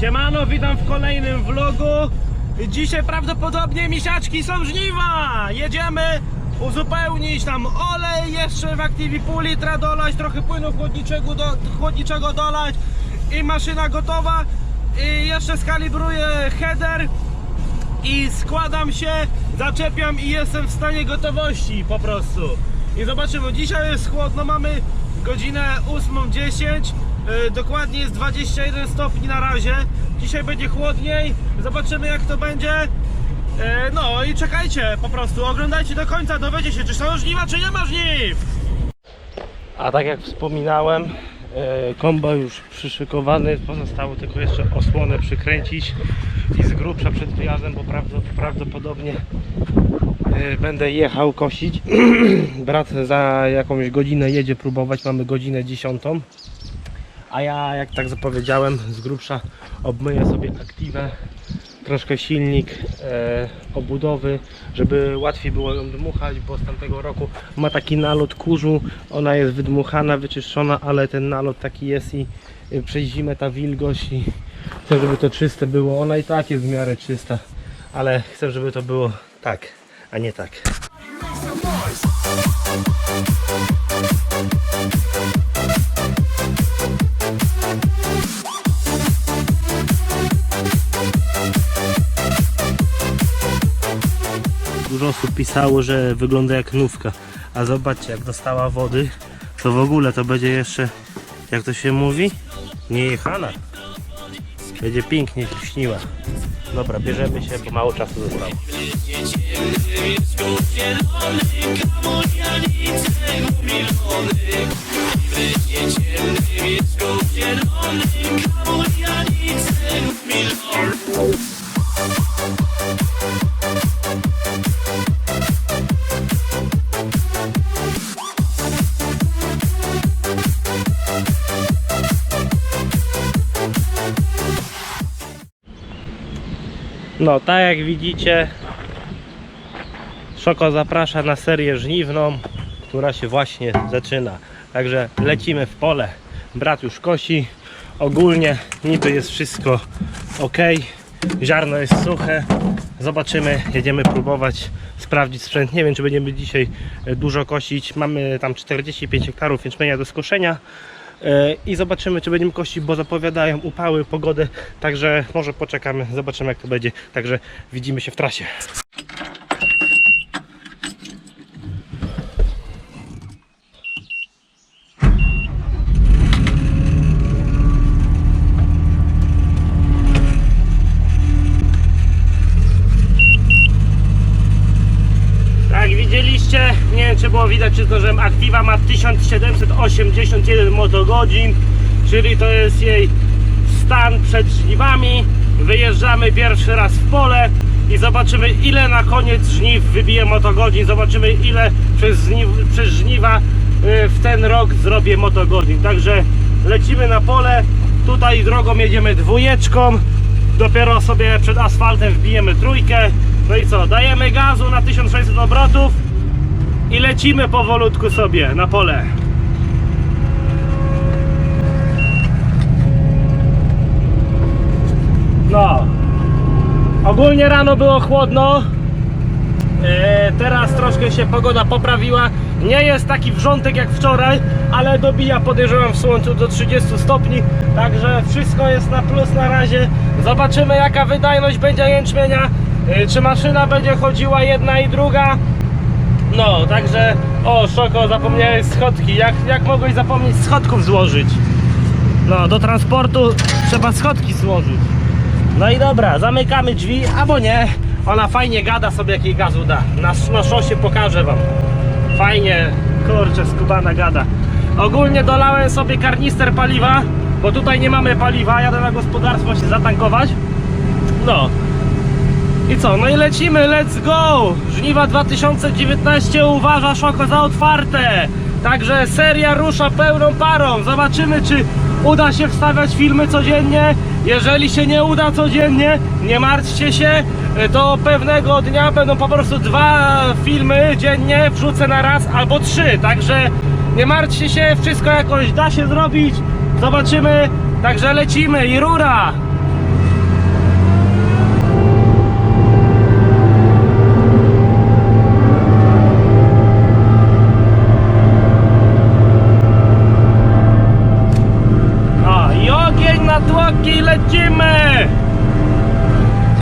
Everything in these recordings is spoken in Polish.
Siemano, witam w kolejnym vlogu. Dzisiaj prawdopodobnie misiaczki są żniwa. Jedziemy uzupełnić tam olej, jeszcze w Activi pół litra dolać, trochę płynu chłodniczego, do, chłodniczego dolać i maszyna gotowa. I jeszcze skalibruję header i składam się, zaczepiam i jestem w stanie gotowości po prostu. I zobaczymy, dzisiaj jest chłodno, mamy godzinę 8.10, yy, dokładnie jest 21 stopni na razie. Dzisiaj będzie chłodniej, zobaczymy jak to będzie. Yy, No i czekajcie po prostu, oglądajcie do końca, dowiecie się czy są żniwa, czy nie ma żniw. A tak jak wspominałem, e, kombo już przyszykowany, pozostało tylko jeszcze osłonę przykręcić i z grubsza przed wyjazdem, bo prawdo- prawdopodobnie e, będę jechał kosić. Brat za jakąś godzinę jedzie próbować, mamy godzinę dziesiątą. A ja, jak tak zapowiedziałem, z grubsza obmyję sobie aktywę, troszkę silnik, e, obudowy, żeby łatwiej było ją dmuchać, bo z tamtego roku ma taki nalot kurzu, ona jest wydmuchana, wyczyszczona, ale ten nalot taki jest i e, przez zimę ta wilgoć i chcę, żeby to czyste było. Ona i tak jest w miarę czysta, ale chcę, żeby to było tak, a nie tak. Osób pisało, że wygląda jak nówka. A zobaczcie, jak dostała wody, to w ogóle to będzie jeszcze, jak to się mówi, niejechana. Będzie pięknie śniła. Dobra, bierzemy się, bo mało czasu zostało. No, tak jak widzicie, Szoko zaprasza na serię żniwną, która się właśnie zaczyna. Także lecimy w pole. Brat już kosi. Ogólnie niby jest wszystko ok. Ziarno jest suche. Zobaczymy, jedziemy próbować sprawdzić sprzęt. Nie wiem, czy będziemy dzisiaj dużo kosić. Mamy tam 45 hektarów jęczmienia do skoszenia. E, i zobaczymy czy będziemy kościć, bo zapowiadają upały, pogodę, także może poczekamy, zobaczymy jak to będzie, także widzimy się w trasie. Tak, widzieliście, nie wiem czy było widać, czy zdążyłem, Activa ma 1781 motogodzin, czyli to jest jej stan przed żniwami. Wyjeżdżamy pierwszy raz w pole i zobaczymy ile na koniec żniw wybije motogodzin, zobaczymy ile przez, żniw, przez żniwa y, w ten rok zrobię motogodzin. Także lecimy na pole, tutaj drogą jedziemy dwójeczką, dopiero sobie przed asfaltem wbijemy trójkę. No i co, dajemy gazu na 1600 obrotów i lecimy powolutku sobie na pole. No, ogólnie rano było chłodno. E, teraz troszkę się pogoda poprawiła. Nie jest taki wrzątek jak wczoraj, ale dobija podejrzewam w słońcu do 30 stopni. Także wszystko jest na plus na razie. Zobaczymy jaka wydajność będzie jęczmienia. E, czy maszyna będzie chodziła jedna i druga. No, także o Szoko, zapomniałeś schodki. Jak, jak mogłeś zapomnieć schodków złożyć? No, do transportu trzeba schodki złożyć. No i dobra, zamykamy drzwi, albo nie. Ona fajnie gada sobie, jak jej gazu da. Na, na szosie pokażę wam. Fajnie, kurczę, skubana gada. Ogólnie dolałem sobie karnister paliwa, bo tutaj nie mamy paliwa. Jadę na gospodarstwo się zatankować. No. I co? No i lecimy, let's go! Żniwa 2019 uważa Szoko za otwarte. Także seria rusza pełną parą. Zobaczymy, czy uda się wstawiać filmy codziennie. Jeżeli się nie uda codziennie, nie martwcie się, to pewnego dnia będą po prostu dwa filmy dziennie wrzucę na raz albo trzy. Także nie martwcie się, wszystko jakoś da się zrobić. Zobaczymy. Także lecimy i rura! O, i ogień na tłoki, lecimy!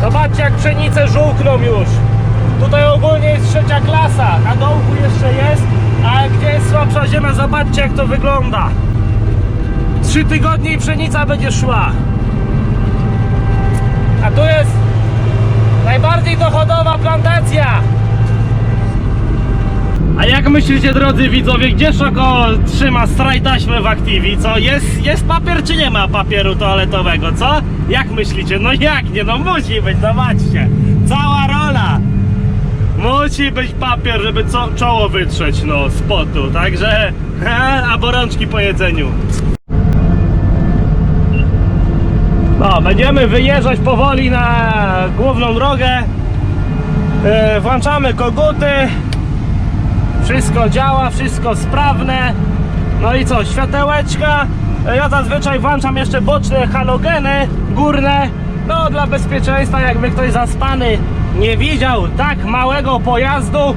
Zobaczcie jak pszenice żółkną już. Tutaj ogólnie jest trzecia klasa, na dołku jeszcze jest, a gdzie jest zobaczcie jak to wygląda. Trzy tygodnie i pszenica będzie szła. A tu jest najbardziej dochodowa plantacja. A jak myślicie drodzy widzowie, gdzie Szoko trzyma straj taśmy w Activi? Co, jest, jest papier czy nie ma papieru toaletowego, co? Jak myślicie? No jak nie, no musi być, zobaczcie. Cała rola. Musi być papier, żeby co, czoło wytrzeć, no, z potu, także... Albo rączki po jedzeniu. No, będziemy wyjeżdżać powoli na główną drogę. E, włączamy koguty. Wszystko działa, wszystko sprawne. No i co, światełeczka. E, Ja zazwyczaj włączam jeszcze boczne halogeny górne. No dla bezpieczeństwa, jakby ktoś zaspany nie widział tak małego pojazdu.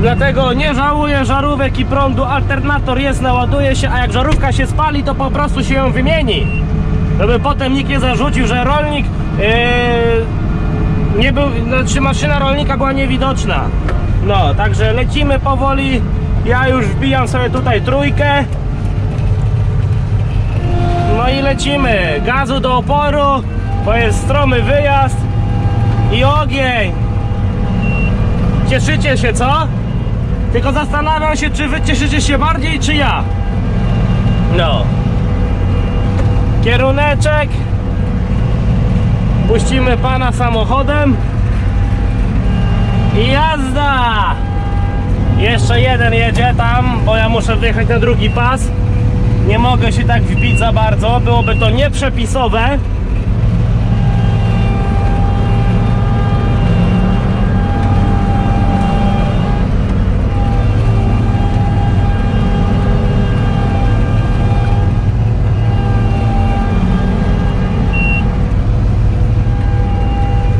Dlatego nie żałuję żarówek i prądu. Alternator jest, naładuje się, a jak żarówka się spali, to po prostu się ją wymieni. Żeby potem nikt nie zarzucił, że rolnik yy, nie był, znaczy maszyna rolnika była niewidoczna. No, także lecimy powoli. Ja już wbijam sobie tutaj trójkę. No i lecimy. Gazu do oporu, bo jest stromy wyjazd i ogień. Cieszycie się, co? Tylko zastanawiam się, czy wy cieszycie się bardziej, czy ja. No. Kieruneczek. Puścimy pana samochodem. I jazda! Jeszcze jeden jedzie tam, bo ja muszę wyjechać na drugi pas. Nie mogę się tak wbić za bardzo, byłoby to nieprzepisowe.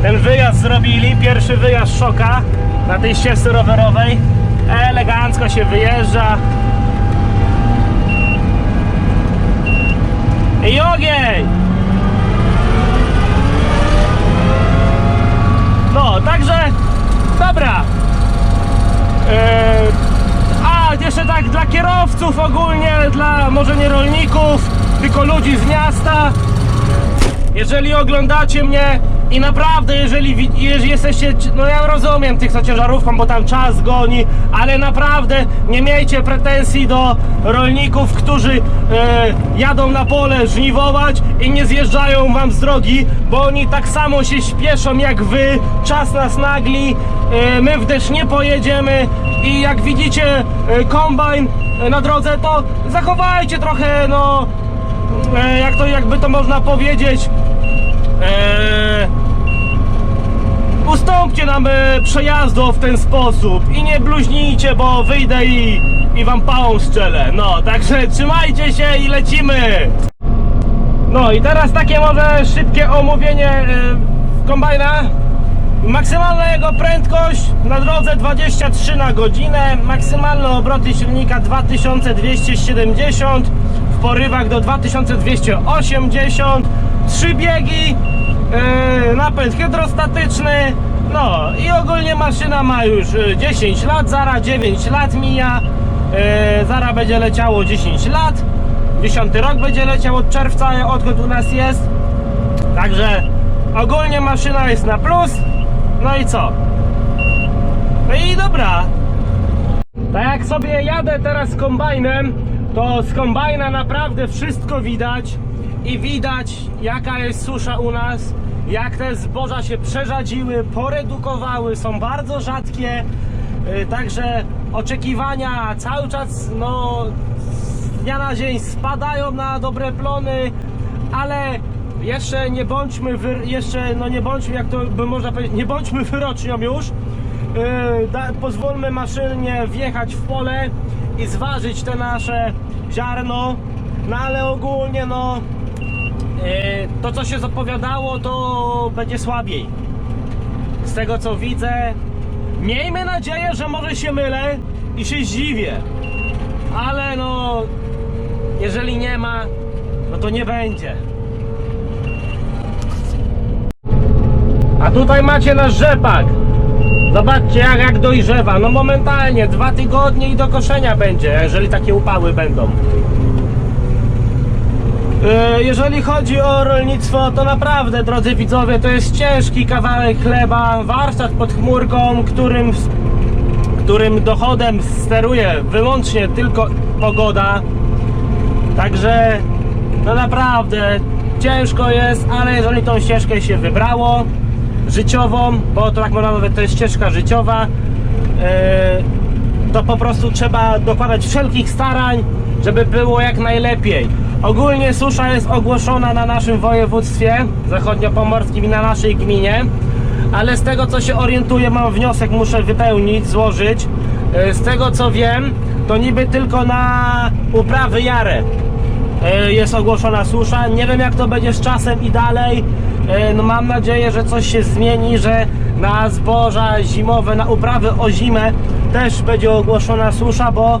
Ten wyjazd zrobili, pierwszy wyjazd szoka na tej ścieżce rowerowej. Elegancko się wyjeżdża. I ogień! No, także dobra. Yy, a, jeszcze tak dla kierowców ogólnie, dla może nie rolników, tylko ludzi z miasta. Jeżeli oglądacie mnie i naprawdę, jeżeli, jeżeli jesteście, no ja rozumiem tych co ciężarówką, bo tam czas goni, ale naprawdę nie miejcie pretensji do rolników, którzy e, jadą na pole żniwować i nie zjeżdżają wam z drogi, bo oni tak samo się śpieszą jak wy, czas nas nagli, e, my w deszcz nie pojedziemy i jak widzicie e, kombajn e, na drodze, to zachowajcie trochę, no, e, jak to, jakby to można powiedzieć, e, ustąpcie nam e, przejazdu w ten sposób i nie bluźnijcie, bo wyjdę i, i wam pałą strzelę. No, także trzymajcie się i lecimy. No i teraz takie może szybkie omówienie e, kombajna. Maksymalna jego prędkość na drodze 23 na godzinę, maksymalne obroty silnika 2270, w porywach do 2280, trzy biegi, yy, napęd hydrostatyczny, no i ogólnie maszyna ma już e, 10 lat, zara 9 lat mija, yy, zara będzie leciało 10 lat, 10 rok będzie leciał od czerwca, odkąd u nas jest, Także ogólnie maszyna jest na plus. No i co? No i dobra. Tak jak sobie jadę teraz z kombajnem, to z kombajna naprawdę wszystko widać i widać jaka jest susza u nas, jak te zboża się przerzadziły, poredukowały, są bardzo rzadkie, Yy, także oczekiwania cały czas no dnia na dzień spadają na dobre plony, ale jeszcze nie bądźmy, jeszcze no nie bądźmy, jak to by można powiedzieć, nie bądźmy wyrocznią już. Da, pozwólmy maszynie wjechać w pole i zważyć te nasze ziarno, no ale ogólnie no to co się zapowiadało to będzie słabiej. Z tego co widzę, miejmy nadzieję, że może się mylę i się zdziwię. Ale no, jeżeli nie ma, no to nie będzie. A tutaj macie nasz rzepak. Zobaczcie jak, jak dojrzewa. No momentalnie, dwa tygodnie i do koszenia będzie, jeżeli takie upały będą. E, Jeżeli chodzi o rolnictwo, to naprawdę, drodzy widzowie, to jest ciężki kawałek chleba, warsztat pod chmurką, którym, którym dochodem steruje wyłącznie tylko pogoda. Także, no naprawdę, ciężko jest, ale jeżeli tą ścieżkę się wybrało, życiową, bo to tak można mówić, to jest ścieżka życiowa, e, to po prostu trzeba dokładać wszelkich starań, żeby było jak najlepiej. Ogólnie susza jest ogłoszona na naszym województwie zachodniopomorskim i na naszej gminie, ale z tego co się orientuję, mam wniosek, muszę wypełnić, złożyć. E, Z tego co wiem, to niby tylko na uprawy jarę e, jest ogłoszona susza. Nie wiem jak to będzie z czasem i dalej. E, No mam nadzieję, że coś się zmieni, że na zboża zimowe, na uprawy o zimę też będzie ogłoszona susza, bo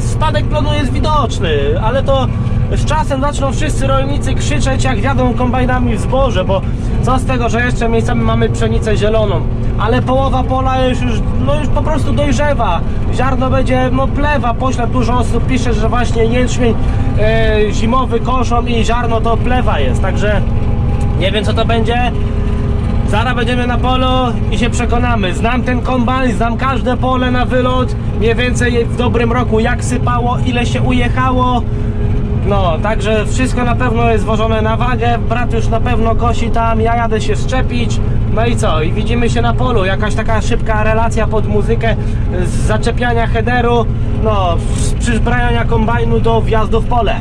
spadek plonu jest widoczny, ale to z czasem zaczną wszyscy rolnicy krzyczeć jak wiadą kombajnami w zboże, bo co z tego, że jeszcze miejscami mamy pszenicę zieloną, ale połowa pola już, już, no już po prostu dojrzewa, ziarno będzie, no plewa, pośle dużo osób pisze, że właśnie jęczmień e, zimowy koszą i ziarno to plewa jest, także nie wiem co to będzie, Zaraz będziemy na polu i się przekonamy. Znam ten kombajn, znam każde pole na wylot. Mniej więcej w dobrym roku jak sypało, ile się ujechało. No, także wszystko na pewno jest zwożone na wagę. Brat już na pewno kosi tam, ja jadę się szczepić. No i co? I widzimy się na polu. Jakaś taka szybka relacja pod muzykę z zaczepiania headeru, no, z przyzbrajania kombajnu do wjazdu w pole.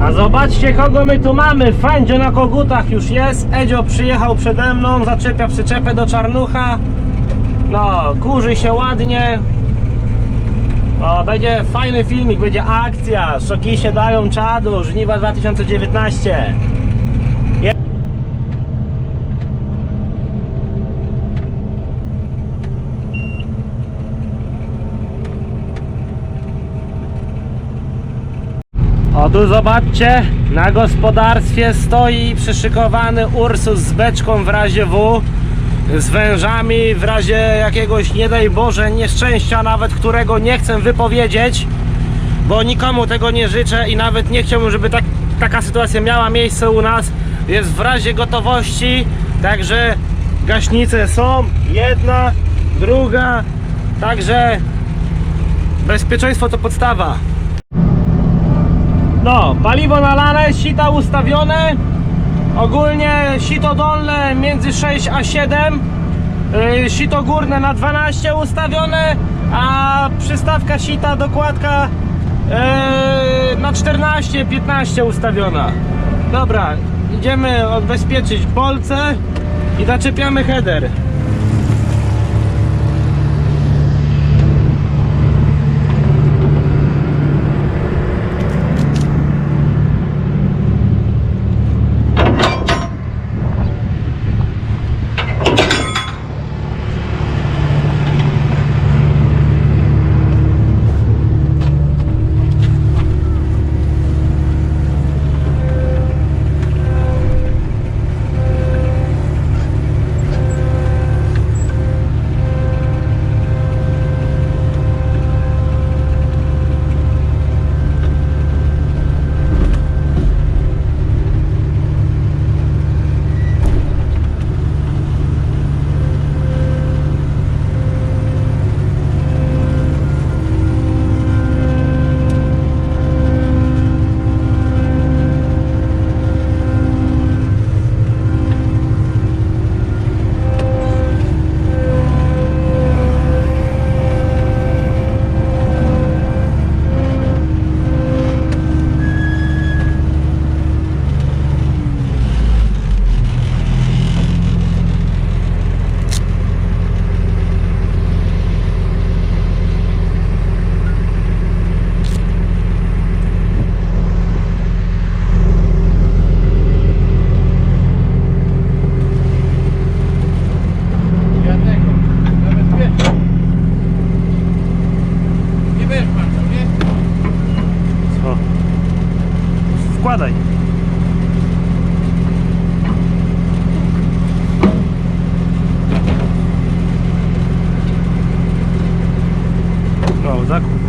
A zobaczcie kogo my tu mamy. Fandzio na kogutach już jest. Edzio przyjechał przede mną, zaczepia przyczepę do czarnucha. No, kurzy się ładnie. O, będzie fajny filmik, będzie akcja. Szoki się dają czadu. Żniwa 2019. Je- O tu zobaczcie, na gospodarstwie stoi przyszykowany Ursus z beczką w razie W, z wężami w razie jakiegoś, nie daj Boże, nieszczęścia nawet, którego nie chcę wypowiedzieć, bo nikomu tego nie życzę i nawet nie chciałbym, żeby tak, taka sytuacja miała miejsce u nas. Jest w razie gotowości, także gaśnice są, jedna, druga, także bezpieczeństwo to podstawa. No, paliwo nalane, sita ustawione. Ogólnie sito dolne między 6 a 7. Yy, sito górne na 12 ustawione, a przystawka sita, dokładka yy, na 14-15 ustawiona. Dobra, idziemy odbezpieczyć bolce i zaczepiamy header. Zakup.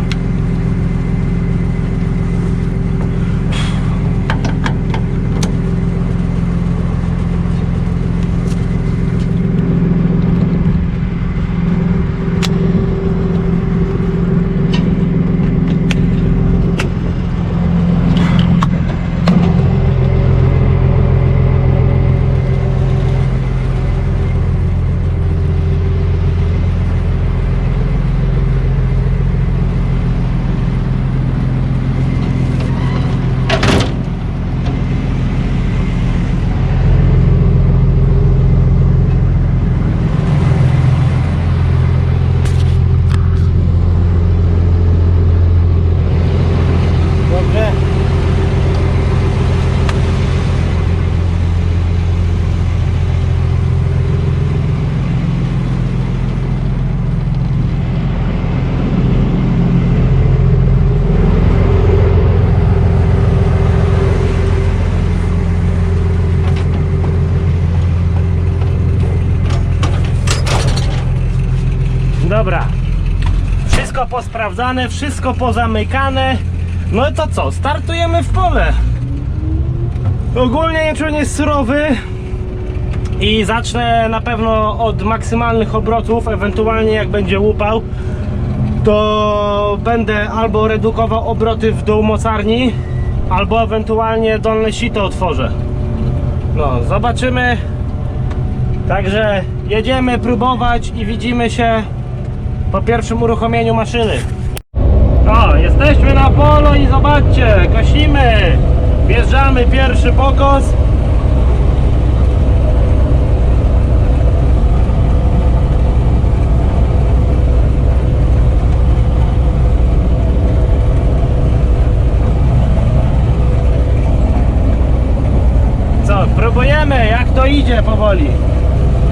Dobrze. Dobra. Wszystko posprawdzane, wszystko pozamykane. No i to co? Startujemy w pole. Ogólnie człowiek jest surowy i zacznę na pewno od maksymalnych obrotów, ewentualnie jak będzie łupał to będę albo redukował obroty w dół mocarni, albo ewentualnie dolne sito otworzę. No, zobaczymy. Także jedziemy próbować i widzimy się po pierwszym uruchomieniu maszyny. O, jesteśmy na polu i zobaczcie, kosimy. Wjeżdżamy pierwszy pokos. Co, próbujemy, jak to idzie powoli.